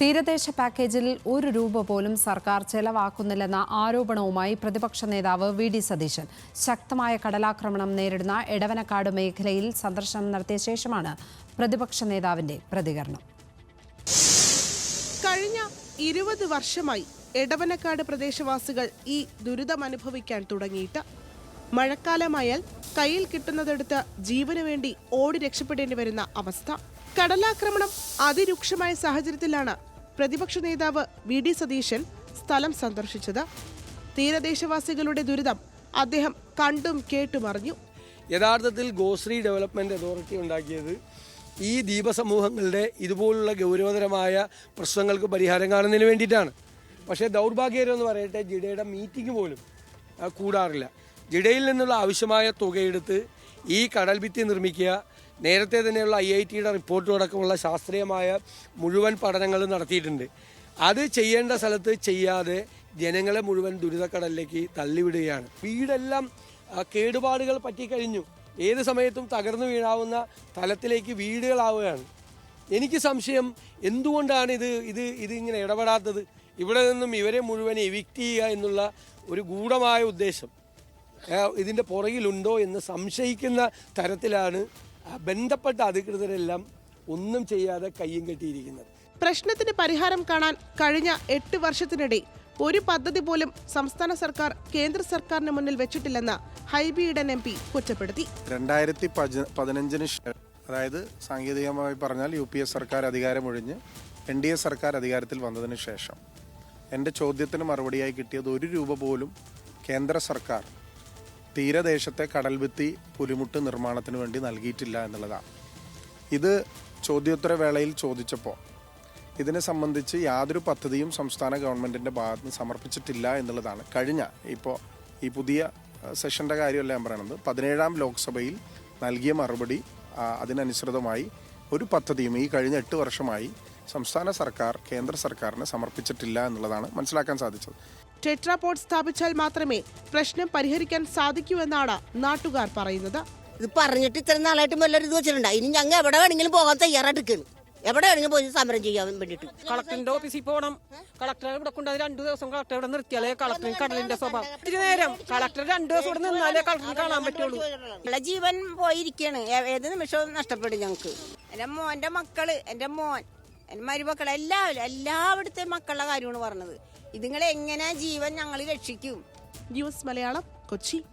തീരദേശ പാക്കേജിൽ ഒരു രൂപ പോലും സർക്കാർ ചെലവാക്കുന്നില്ലെന്ന ആരോപണവുമായി പ്രതിപക്ഷ നേതാവ് വി ഡി സതീശൻ. ശക്തമായ കടലാക്രമണം നേരിടുന്ന എടവനക്കാട് മേഖലയിൽ സന്ദർശനം നടത്തിയ ശേഷമാണ് പ്രതിപക്ഷ നേതാവിന്റെ പ്രതികരണം. കഴിഞ്ഞ ഇരുപത് വർഷമായി എടവനക്കാട് പ്രദേശവാസികൾ ഈ ദുരിതമനുഭവിക്കാൻ തുടങ്ങിയിട്ട്. മഴക്കാലമായാൽ കയ്യിൽ കിട്ടുന്നതെടുത്ത് ജീവനു വേണ്ടി ഓടി രക്ഷപ്പെടേണ്ടി വരുന്ന അവസ്ഥ. കടലാക്രമണം അതിരൂക്ഷമായ സാഹചര്യത്തിലാണ് പ്രതിപക്ഷ നേതാവ് വി ഡി സതീശൻ സ്ഥലം സന്ദർശിച്ചത്. തീരദേശവാസികളുടെ ദുരിതം അദ്ദേഹം കണ്ടും കേട്ടും അറിഞ്ഞു. യഥാർത്ഥത്തിൽ ഗോശ്രീ ഡെവലപ്മെന്റ് അതോറിറ്റി ഉണ്ടാക്കിയത് ഈ ദ്വീപസമൂഹങ്ങളുടെ ഇതുപോലുള്ള ഗൗരവതരമായ പ്രശ്നങ്ങൾക്ക് പരിഹാരം കാണുന്നതിന് വേണ്ടിയിട്ടാണ്. പക്ഷേ ദൗർഭാഗ്യകരം എന്ന് പറയട്ടെ ജിഡയുടെ മീറ്റിംഗ് പോലും കൂടാറില്ല. ജിഡയിൽ നിന്നുള്ള ആവശ്യമായ തുകയെടുത്ത് ഈ കടൽ ഭിത്തി നിർമ്മിക്കുക നേരത്തെ തന്നെയുള്ള ഐ ഐ ടിയുടെ റിപ്പോർട്ടും അടക്കമുള്ള ശാസ്ത്രീയമായ മുഴുവൻ പഠനങ്ങളും നടത്തിയിട്ടുണ്ട്. അത് ചെയ്യേണ്ട സ്ഥലത്ത് ചെയ്യാതെ ജനങ്ങളെ മുഴുവൻ ദുരിതക്കടലിലേക്ക് തള്ളിവിടുകയാണ്. വീടെല്ലാം കേടുപാടുകൾ പറ്റിക്കഴിഞ്ഞു. ഏത് സമയത്തും തകർന്നു വീഴാവുന്ന തലത്തിലേക്ക് വീടുകളാവുകയാണ്. എനിക്ക് സംശയം എന്തുകൊണ്ടാണ് ഇത് ഇത് ഇതിങ്ങനെ ഇടപെടാത്തത്? ഇവിടെ നിന്നും ഇവരെ മുഴുവൻ എവിക്റ്റ് ചെയ്യുക എന്നുള്ള ഒരു ഗൂഢമായ ഉദ്ദേശം. ഇതിന്റെ പുറകിലുണ്ടോ എന്ന് സംശയിക്കുന്ന തരത്തിലാണ് ബന്ധപ്പെട്ട അധികൃതരെല്ലാം ഒന്നും ചെയ്യാതെ കയ്യും കെട്ടിയിരിക്കുന്നത്. പ്രശ്നത്തിന് പരിഹാരം കാണാൻ കഴിഞ്ഞ എട്ട് വർഷത്തിനിടെ ഒരു പദ്ധതി പോലും സംസ്ഥാന സർക്കാർ കേന്ദ്ര സർക്കാരിന് മുന്നിൽ വെച്ചിട്ടില്ലെന്ന് ഹൈബി ഇടൻ എം പി കുറ്റപ്പെടുത്തി. രണ്ടായിരത്തി പതിനഞ്ചിന് അതായത് സാങ്കേതികമായി പറഞ്ഞാൽ യു പി എ സർക്കാർ അധികാരമൊഴിഞ്ഞ് എൻ ഡി എ സർക്കാർ അധികാരത്തിൽ വന്നതിന് ശേഷം. എന്റെ ചോദ്യത്തിന് മറുപടിയായി കിട്ടിയത് ഒരു രൂപ പോലും കേന്ദ്ര സർക്കാർ തീരദേശത്തെ കടൽഭിത്തി പുലിമുട്ട് നിർമ്മാണത്തിന് വേണ്ടി നൽകിയിട്ടില്ല എന്നുള്ളതാണ് ഇത് ചോദ്യോത്തര വേളയിൽ ചോദിച്ചപ്പോൾ ഇതിനെ സംബന്ധിച്ച് യാതൊരു പദ്ധതിയും സംസ്ഥാന ഗവൺമെന്റിന്റെ ഭാഗത്ത് നിന്ന് സമർപ്പിച്ചിട്ടില്ല എന്നുള്ളതാണ്. കഴിഞ്ഞ ഇപ്പോൾ ഈ പുതിയ സെഷന്റെ കാര്യമല്ല ഞാൻ പറയണത് പതിനേഴാം ലോക്സഭയിൽ നൽകിയ മറുപടി അതിനനുസൃതമായി ഒരു പദ്ധതിയും ഈ കഴിഞ്ഞ എട്ട് വർഷമായി സംസ്ഥാന സർക്കാർ കേന്ദ്ര സർക്കാരിന് സമർപ്പിച്ചിട്ടില്ല എന്നുള്ളതാണ് മനസ്സിലാക്കാൻ സാധിച്ചത്. ടെട്രാപോഡ് സ്ഥാപിച്ചാൽ മാത്രമേ പ്രശ്നം പരിഹരിക്കാൻ സാധിക്കൂ എന്നാണ് നാട്ടുകാർ പറയുന്നത്. ഇത് പറഞ്ഞിട്ട് ഇത്ര നാളായിട്ട് വല്ലൊരു ഇത് വെച്ചിട്ടുണ്ട്? ഇനി ഞങ്ങൾ എവിടെ വേണമെങ്കിലും പോകാൻ തയ്യാറായിട്ടിരിക്കുന്നു എവിടെ വേണമെങ്കിലും പോയി സമരം ചെയ്യാൻ വേണ്ടിട്ട് കളക്ടറിന്റെ ഓഫീസിൽ പോകണം കളക്ടറെ ഇവിടെ കൊണ്ടുപോയി രണ്ടു ദിവസം കളക്ടർ ഇവിടെ നിർത്തിയാലേ കളക്ടറിന് കടലിന്റെ സ്വഭാവം. ഇത്തിരി നേരം. കളക്ടർ രണ്ടു ദിവസം ഇവിടെ നിന്നാലേ കളക്ടറിന് കാണാൻ പറ്റുള്ളൂ. നമ്മളെ ജീവൻ പോയിരിക്കാണ് ഏ- ഏത് നിമിഷവും നഷ്ടപ്പെടും ഞങ്ങൾക്ക്. എന്റെ മോന്റെ മക്കൾ എന്റെ മോൻ. എന്റെ മരുമക്കൾ എല്ലാവരും എല്ലാവിടുത്തെ മക്കളുടെ കാര്യമാണ് പറഞ്ഞത്. ഇതുങ്ങളെ എങ്ങനെ ജീവൻ ഞങ്ങൾ രക്ഷിക്കും? ന്യൂസ് മലയാളം കൊച്ചി.